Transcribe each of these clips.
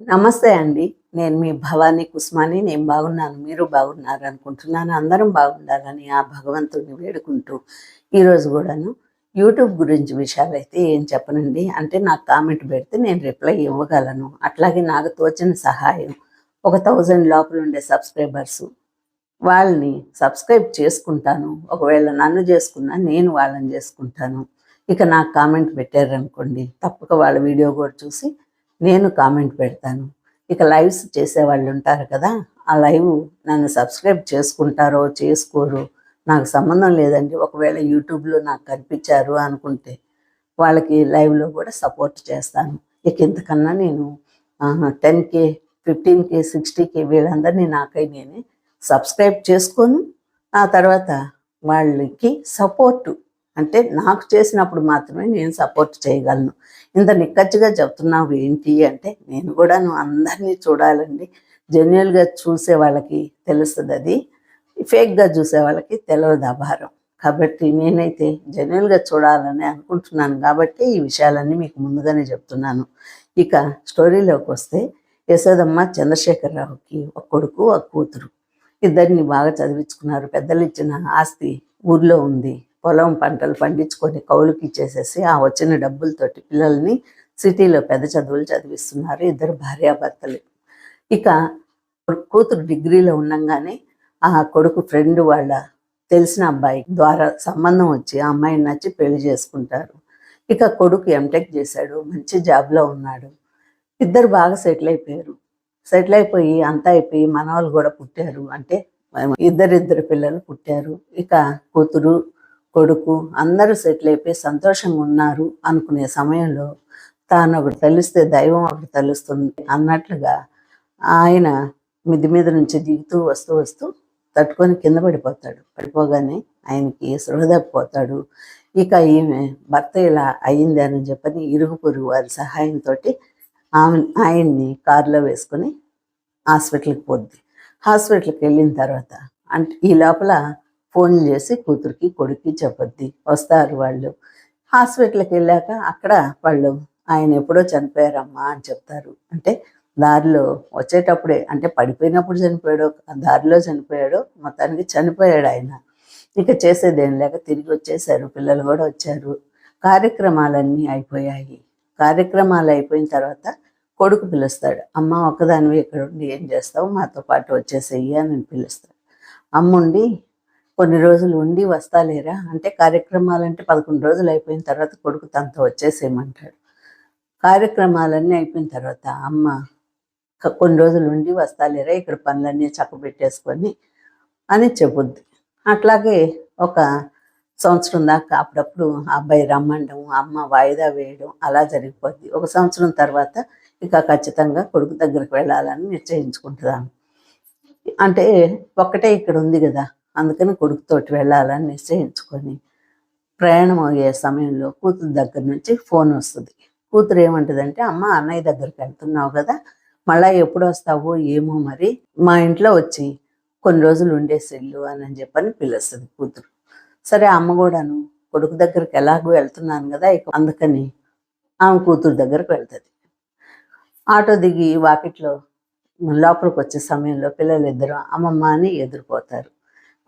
నమస్తే అండి. నేను మీ భవానీ కుస్మాని. నేను బాగున్నాను. మీరు బాగున్నారు అనుకుంటున్నాను. అందరం బాగుండాలని ఆ భగవంతుడిని వేడుకుంటూ ఈరోజు కూడాను యూట్యూబ్ గురించి విషయాలు అయితే ఏం చెప్పనండి. అంటే నాకు కామెంట్ పెడితే నేను రిప్లై ఇవ్వగలను. అట్లాగే నాకు తోచిన సహాయం ఒక థౌజండ్ లోపల ఉండే సబ్స్క్రైబర్స్ వాళ్ళని సబ్స్క్రైబ్ చేసుకుంటాను. ఒకవేళ నన్ను చేసుకున్నా నేను వాళ్ళని చేసుకుంటాను. ఇక నాకు కామెంట్ పెట్టారనుకోండి తప్పక వాళ్ళ వీడియో కూడా చూసి నేను కామెంట్ పెడతాను. ఇక లైవ్స్ చేసే వాళ్ళు ఉంటారు కదా ఆ లైవ్ నన్ను సబ్స్క్రైబ్ చేసుకుంటారో చేసుకోరు నాకు సంబంధం లేదండి. ఒకవేళ యూట్యూబ్లో నాకు కనిపించారు అనుకుంటే వాళ్ళకి లైవ్లో కూడా సపోర్ట్ చేస్తాను. ఇక ఇంతకన్నా నేను ten K fifteen K sixty K వీళ్ళందరినీ నాకై నేనే సబ్స్క్రైబ్ చేసుకోను ఆ తర్వాత వాళ్ళకి సపోర్టు అంటే నాకు చేసినప్పుడు మాత్రమే నేను సపోర్ట్ చేయగలను. ఇంత నిక్కచ్చిగా చెప్తున్నావు ఏంటి అంటే నేను కూడా నువ్వు అందరినీ చూడాలండి. జెన్యున్గా చూసే వాళ్ళకి తెలుస్తుంది అది. ఫేక్గా చూసే వాళ్ళకి తెలియదు అభారం కాబట్టి నేనైతే జెన్యున్గా చూడాలని అనుకుంటున్నాను కాబట్టి ఈ విషయాలన్నీ మీకు ముందుగానే చెప్తున్నాను. ఇక స్టోరీలోకి వస్తే యశోదమ్మ చంద్రశేఖరరావుకి ఒక కొడుకు ఒక కూతురు. ఇద్దరిని బాగా చదివించుకున్నారు. పెద్దలు ఇచ్చిన ఆస్తి ఊర్లో ఉంది. పొలం పంటలు పండించుకొని కౌలుకి ఇచ్చేసేసి ఆ వచ్చిన డబ్బులతోటి పిల్లల్ని సిటీలో పెద్ద చదువులు చదివిస్తున్నారు ఇద్దరు భార్యాభర్తలు. ఇక కూతురు డిగ్రీలో ఉండంగానే ఆ కొడుకు ఫ్రెండ్ వాళ్ళ తెలిసిన అబ్బాయి ద్వారా సంబంధం వచ్చి ఆ అమ్మాయిని నచ్చి పెళ్ళి చేసుకుంటారు. ఇక కొడుకు ఎంటెక్ చేశాడు మంచి జాబ్లో ఉన్నాడు. ఇద్దరు బాగా సెటిల్ అయిపోయారు. సెటిల్ అయిపోయి అంతా అయిపోయి మనవాళ్ళు కూడా పుట్టారు. అంటే ఇద్దరిద్దరు పిల్లలు పుట్టారు. ఇక కూతురు కొడుకు అందరూ సెటిల్ అయిపోయి సంతోషంగా ఉన్నారు అనుకునే సమయంలో తాను ఒకటి తలిస్తే దైవం ఒకటి తలుస్తుంది అన్నట్లుగా ఆయన మిద్ది మీద నుంచి దిగుతూ వస్తూ వస్తూ తట్టుకొని కింద పడిపోతాడు. పడిపోగానే ఆయనకి సృహ తప్పిపోతాడు ఇక ఈమె భర్త ఇలా అయ్యింది అని చెప్పని ఇరుగు పొరుగు వారి సహాయంతో ఆమె ఆయన్ని కారులో వేసుకొని హాస్పిటల్కి పోద్ది. హాస్పిటల్కి వెళ్ళిన తర్వాత అంటే ఈ లోపల ఫోన్ చేసి కూతురికి కొడుక్కి చెప్పొద్ది. వస్తారు వాళ్ళు. హాస్పిటల్కి వెళ్ళాక అక్కడ వాళ్ళు ఆయన ఎప్పుడో చనిపోయారమ్మా అని చెప్తారు. అంటే దారిలో వచ్చేటప్పుడే అంటే పడిపోయినప్పుడు చనిపోయాడు దారిలో చనిపోయాడు మొత్తానికి చనిపోయాడు ఆయన. ఇక చేసేదేం లేక తిరిగి వచ్చేసారు. పిల్లలు కూడా వచ్చారు. కార్యక్రమాలన్నీ అయిపోయాయి. కార్యక్రమాలు అయిపోయిన తర్వాత కొడుకు పిలుస్తాడు. అమ్మ ఒక్కదానివి ఇక్కడ ఉండి ఏం చేస్తావు? మాతో పాటు వచ్చేసేయి అని పిలుస్తాడు. అమ్ముండి కొన్ని రోజులు ఉండి వస్తాలేరా అంటే కార్యక్రమాలంటే పదకొండు రోజులు అయిపోయిన తర్వాత కొడుకు తనతో వచ్చేసేయమంటాడు. కార్యక్రమాలన్నీ అయిపోయిన తర్వాత అమ్మ కొన్ని రోజులు ఉండి వస్తాలేరా ఇక్కడ పనులన్నీ చక్కబెట్టేసుకొని అని చెబుద్ది. అట్లాగే ఒక సంవత్సరం దాకా అప్పుడప్పుడు అబ్బాయి రమ్మండం అమ్మ వాయిదా వేయడం అలా జరిగిపోద్ది. ఒక సంవత్సరం తర్వాత ఇక ఖచ్చితంగా కొడుకు దగ్గరికి వెళ్ళాలని నిశ్చయించుకుంటున్నాను. అంటే ఒక్కటే ఇక్కడ ఉంది కదా. అందుకని కొడుకుతోటి వెళ్ళాలని నిశ్చయించుకొని ప్రయాణం అయ్యే సమయంలో కూతురు దగ్గర నుంచి ఫోన్ వస్తుంది. కూతురు ఏమంటుందంటే అమ్మ అన్నయ్య దగ్గరికి వెళ్తున్నావు కదా మళ్ళా ఎప్పుడు వస్తావో ఏమో మరి మా ఇంట్లో వచ్చి కొన్ని రోజులు ఉండేసిల్లు అని చెప్పని పిలుస్తుంది కూతురు. సరే అమ్మ కూడాను కొడుకు దగ్గరికి ఎలాగో వెళ్తున్నాను కదా ఇక అందుకని ఆమె కూతురు దగ్గరకు వెళ్తుంది. ఆటో దిగి వాకిట్లో లోపలికి వచ్చే సమయంలో పిల్లలు ఇద్దరు అమ్మమ్మ అని ఎదురుపోతారు.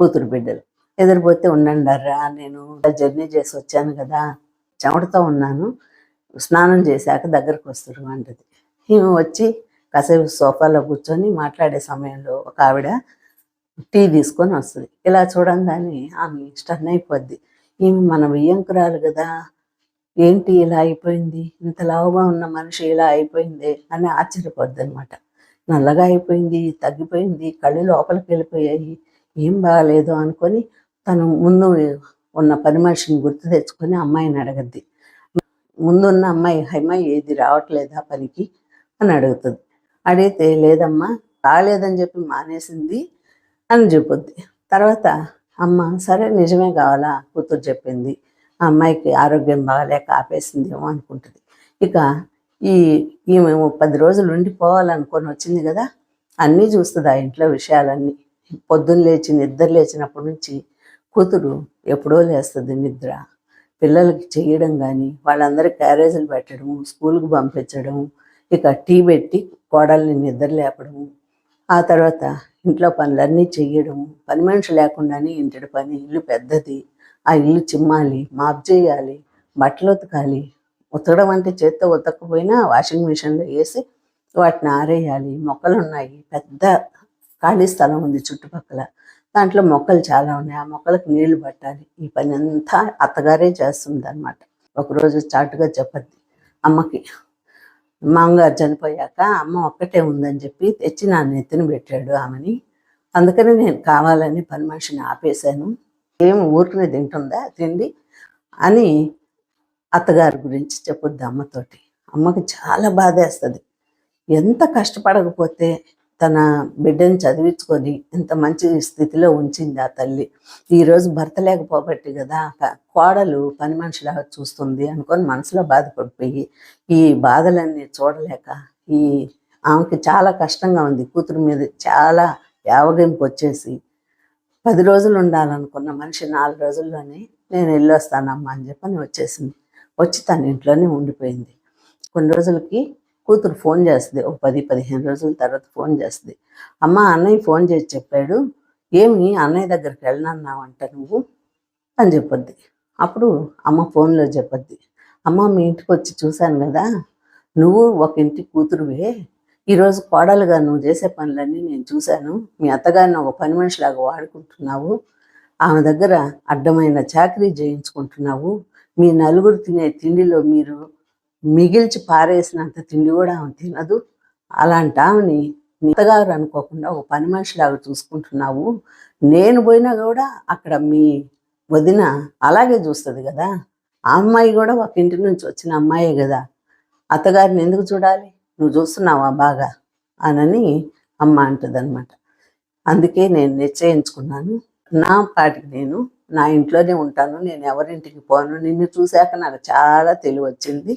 కూతురు బిడ్డలు. ఎదురుపోతే ఉండండారా నేను జర్నీ చేసి వచ్చాను కదా చెమటతో ఉన్నాను స్నానం చేశాక దగ్గరకు వస్తారు అంటది. ఈమె వచ్చి కాసేపు సోఫాలో కూర్చొని మాట్లాడే సమయంలో ఒక ఆవిడ టీ తీసుకొని వస్తుంది. ఇలా చూడంగానే ఆమె స్టన్ అయిపోద్ది. ఈమె మన వియ్యంకురాలు కదా ఏంటి ఇలా అయిపోయింది? ఇంత లావుగా ఉన్న మనిషి ఇలా అయిపోయింది అని ఆశ్చర్యపోద్ది అనమాట నల్లగా అయిపోయింది తగ్గిపోయింది కళ్ళు లోపలికి వెళ్ళిపోయాయి ఏం బాగాలేదు అనుకొని తను ముందు ఉన్న పని మనిషిని గుర్తు తెచ్చుకొని అమ్మాయిని అడగద్ది. ముందున్న అమ్మాయి అమ్మాయి ఏది రావట్లేదా పనికి? అని అడుగుతుంది. అడిగితే లేదమ్మా రాలేదని చెప్పి మానేసింది అని చెప్పుద్ది తర్వాత అమ్మ సరే నిజమే కావాలా? కూతురు చెప్పింది. ఆ అమ్మాయికి ఆరోగ్యం బాగాలేక ఆపేసిందేమో అనుకుంటుంది. ఇక ఈ ఈమె పది రోజులు ఉండిపోవాలనుకొని వచ్చింది కదా అన్నీ చూస్తుంది ఆ ఇంట్లో విషయాలన్నీ. పొద్దున్న లేచి నిద్ర లేచినప్పటి నుంచి కూతురు ఎప్పుడో లేస్తుంది నిద్ర. పిల్లలకి చేయడం కానీ వాళ్ళందరికీ క్యారేజీలు పెట్టడం స్కూల్కి పంపించడం ఇక టీ పెట్టి కోడల్ని నిద్ర లేపడము ఆ తర్వాత ఇంట్లో పనులన్నీ చేయడం పని మనిషి లేకుండానే ఇంటి పని ఇల్లు పెద్దది. ఆ ఇల్లు చిమ్మాలి మాప్ చేయాలి బట్టలు ఉతకాలి. ఉతకడం అంటే చేత్తో ఉతకపోయినా వాషింగ్ మిషన్లో వేసి వాటిని ఆరేయాలి. మొక్కలు ఉన్నాయి పెద్ద ఖాళీ స్థలం ఉంది చుట్టుపక్కల. దాంట్లో మొక్కలు చాలా ఉన్నాయి. ఆ మొక్కలకు నీళ్ళు పట్టాలి. ఈ పని అంతా అత్తగారే చేస్తుంది అనమాట ఒకరోజు చాటుగా చెప్పద్ది. అమ్మకి మామగారు చనిపోయాక అమ్మ ఒక్కటే ఉందని చెప్పి తెచ్చి నా నెత్తిన పెట్టాడు ఆమెని. అందుకని నేను కావాలని పని మనిషిని ఆపేశాను. ఏం ఊరికనే తింటుందా? తిండి? అని అత్తగారి గురించి చెప్పొద్దు అమ్మతోటి. అమ్మకి చాలా బాధేస్తుంది. ఎంత కష్టపడకపోతే తన బిడ్డని చదివించుకొని ఇంత మంచి స్థితిలో ఉంచింది ఆ తల్లి. ఈరోజు భర్త లేకపోబట్టి కదా కోడలు పని మనిషిలాగా చూస్తుంది అనుకొని మనసులో బాధపడిపోయి ఈ బాధలన్నీ చూడలేక ఈ ఆమెకి చాలా కష్టంగా ఉంది. కూతురు మీద చాలా యావగింపు వచ్చేసి పది రోజులు ఉండాలనుకున్న మనిషి నాలుగు రోజుల్లోనే నేను వెళ్ళొస్తానమ్మా అని చెప్పని వచ్చేసింది. వచ్చి తన ఇంట్లోనే ఉండిపోయింది. కొన్ని రోజులకి కూతురు ఫోన్ చేస్తుంది. ఒక పది పదిహేను రోజుల తర్వాత ఫోన్ చేస్తుంది. అమ్మ అన్నయ్య ఫోన్ చేసి చెప్పాడు. ఏమి అన్నయ్య దగ్గరికి వెళ్ళనన్నావంట నువ్వు? అని చెప్పొద్ది. అప్పుడు అమ్మ ఫోన్లో చెప్పొద్ది. అమ్మ మీ ఇంటికి వచ్చి చూశాను కదా. నువ్వు ఒక ఇంటి కూతురువే. ఈరోజు కోడలుగా నువ్వు చేసే పనులన్నీ నేను చూశాను. మీ అత్తగారిని ఒక పని మనిషిలాగా వాడుకుంటున్నావు. ఆమె దగ్గర అడ్డమైన చాకరీ చేయించుకుంటున్నావు. మీ నలుగురు తినే తిండిలో మీరు మిగిల్చి పారేసినంత తిండి కూడా ఆమె తినదు. అలాంటి ఆమెని నీ అనుకోకుండా ఒక పని మనిషిలాగా చూసుకుంటున్నావు. నేను పోయినా కూడా అక్కడ మీ వదిన అలాగే చూస్తుంది కదా. ఆ అమ్మాయి కూడా ఒక ఇంటి నుంచి వచ్చిన అమ్మాయే కదా. అత్తగారిని ఎందుకు చూడాలి? నువ్వు చూస్తున్నావా బాగా? అనని అమ్మ అంటదనమాట అందుకే నేను నిశ్చయించుకున్నాను. నా పాటికి నేను నా ఇంట్లోనే ఉంటాను. నేను ఎవరింటికి పోను. నిన్ను చూశాక నాకు చాలా తెలివి వచ్చింది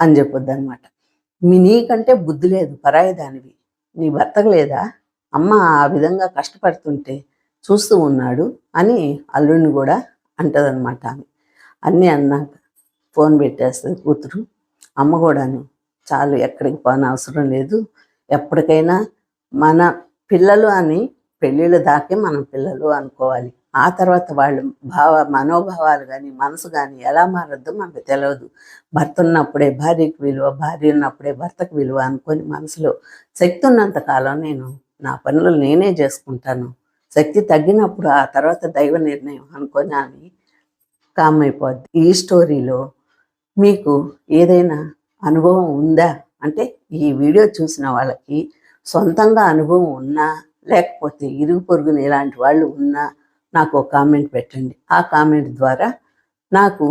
అని చెప్పొద్దు అనమాట మీ నీకంటే బుద్ధి లేదు పరాయి దానివి. నీ భర్తకు లేదా? అమ్మ ఆ విధంగా కష్టపడుతుంటే చూస్తూ ఉన్నాడు అని అల్లుడిని కూడా అంటదనమాట ఆమె. అన్నీ అన్నాక ఫోన్ పెట్టేస్తుంది కూతురు. అమ్మ కూడాను చాలు ఎక్కడికి పోని అవసరం లేదు. ఎప్పటికైనా మన పిల్లలు అని పెళ్ళిళ్ళ దాకే మనం పిల్లలు అనుకోవాలి. ఆ తర్వాత వాళ్ళు భావ మనోభావాలు కానీ మనసు కానీ ఎలా మారద్దో మనకు తెలియదు భర్త ఉన్నప్పుడే భార్యకు విలువ భార్య ఉన్నప్పుడే భర్తకు విలువ అనుకొని మనసులో శక్తి ఉన్నంత కాలం నేను నా పనులు నేనే చేసుకుంటాను. శక్తి తగ్గినప్పుడు ఆ తర్వాత దైవ నిర్ణయం అనుకొని ఆమె కామ్ అయిపోద్ది ఈ స్టోరీలో మీకు ఏదైనా అనుభవం ఉందా? అంటే ఈ వీడియో చూసిన వాళ్ళకి సొంతంగా అనుభవం ఉన్నా లేకపోతే ఇరుగు పొరుగున ఇలాంటి వాళ్ళు ఉన్నా నాకు ఒక కామెంట్ పెట్టండి. ఆ కామెంట్ ద్వారా నాకు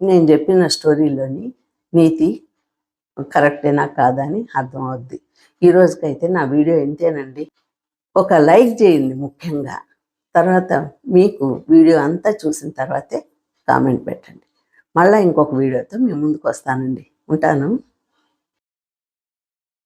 నేను చెప్పిన స్టోరీలోని నీతి కరెక్టేనా కాదా అని అర్థమవుద్ది ఈ రోజుకైతే నా వీడియో ఇంతేనండి. ఒక లైక్ చేయండి ముఖ్యంగా. తర్వాత మీకు వీడియో అంతా చూసిన తర్వాతే కామెంట్ పెట్టండి. మళ్ళీ ఇంకొక వీడియోతో మీ ముందుకు వస్తానండి. ఉంటాను.